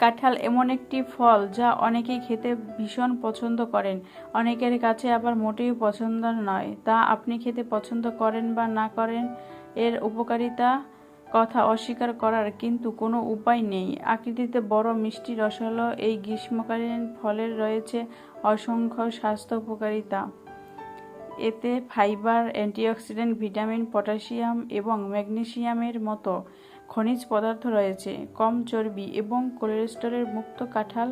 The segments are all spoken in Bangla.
কাঁঠাল এমন একটি ফল যা অনেকেই খেতে ভীষণ পছন্দ করেন। অনেকের কাছে আবার মোটেই পছন্দ নয়। তা আপনি খেতে পছন্দ করেন বা না করেন এর উপকারিতা কথা অস্বীকার করার কিন্তু কোনো উপায় নেই। আকৃতিতে বড় মিষ্টি রসালো এই গ্রীষ্মকালীন ফলের রয়েছে অসংখ্য স্বাস্থ্য উপকারিতা। এতে ফাইবার, অ্যান্টিঅক্সিডেন্ট, ভিটামিন, পটাশিয়াম এবং ম্যাগনেসিয়ামের মতো খনিজ পদার্থ রয়েছে, কম চর্বি এবং কোলেস্টেরল মুক্ত কাঁঠাল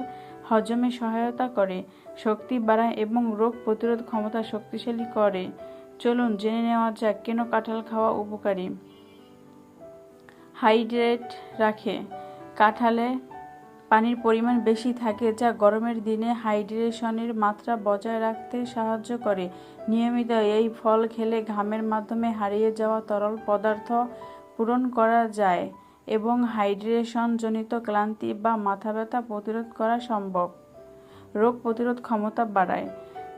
হজমে সহায়তা করে, শক্তি বাড়ায় এবং রোগ প্রতিরোধ ক্ষমতা শক্তিশালী করে। চলুন জেনে নেওয়া যাক কেন কাঁঠাল খাওয়া উপকারী। হাইড্রেট রাখে। কাঁঠালে পানির পরিমাণ বেশি থাকে যা গরমের দিনে হাইড্রেশনের মাত্রা বজায় রাখতে সাহায্য করে। নিয়মিত এই ফল খেলে ঘামের মাধ্যমে হারিয়ে যাওয়া তরল পদার্থ পূরণ করা যায় এবং হাইড্রেশনজনিত ক্লান্তি বা মাথা ব্যথা প্রতিরোধ করা সম্ভব। রোগ প্রতিরোধ ক্ষমতা বাড়ায়।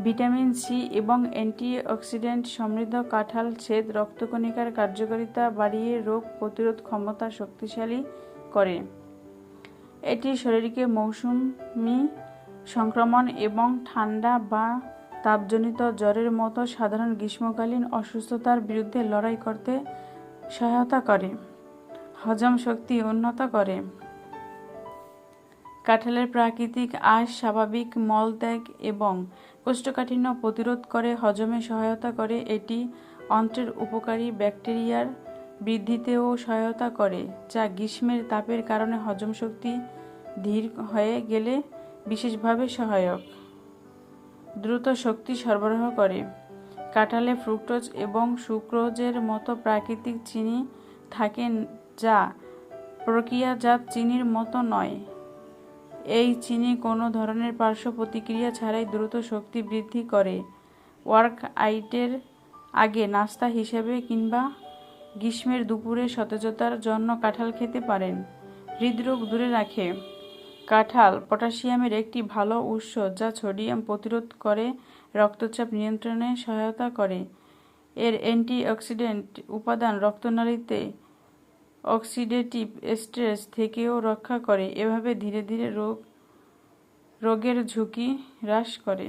ভিটামিন সি এবং অ্যান্টিঅক্সিডেন্ট সমৃদ্ধ কাঁঠাল ছেদ রক্তকণিকার কার্যকারিতা বাড়িয়ে রোগ প্রতিরোধ ক্ষমতা শক্তিশালী করে। এটি শরীরকে মৌসুমি সংক্রমণ এবং ঠান্ডা বা তাপজনিত জ্বরের মতো সাধারণ গ্রীষ্মকালীন অসুস্থতার বিরুদ্ধে লড়াই করতে সহায়তা করে, হজম শক্তি উন্নত করে। কাঁঠালের প্রাকৃতিক আঁশ স্বাভাবিক মলত্যাগ এবং কোষ্ঠকাঠিন্য প্রতিরোধ করে, হজমে সহায়তা করে। এটি অন্ত্রের উপকারী ব্যাকটেরিয়ার বৃদ্ধিতেও সহায়তা করে, যা গ্রীষ্মের তাপের কারণে হজম শক্তি ধীর হয়ে গেলে বিশেষভাবে সহায়ক। দ্রুত শক্তি সরবরাহ করে। কাঁঠালে ফ্রুক্টোজ এবং সুক্রোজের মতো প্রাকৃতিক চিনি থাকে যা প্রক্রিয়াজাত চিনির মতো নয়। এই চিনি কোনো ধরনের পার্শ্ব প্রতিক্রিয়া ছাড়াই দ্রুত শক্তি বৃদ্ধি করে। ওয়ার্ক আইটের আগে নাস্তা হিসেবে কিংবা গ্রীষ্মের দুপুরে সতেজতার জন্য কাঁঠাল খেতে পারেন। হৃদরোগ দূরে রাখে। কাঁঠাল পটাশিয়ামের একটি ভালো উৎস যা সোডিয়াম প্রতিরোধ করে রক্তচাপ নিয়ন্ত্রণে সহায়তা করে। এর অ্যান্টিঅক্সিডেন্ট উপাদান রক্তনালীতে অক্সিডেটিভ স্ট্রেস থেকেও রক্ষা করে। এভাবে ধীরে ধীরে রোগ, রোগের ঝুঁকি হ্রাস করে।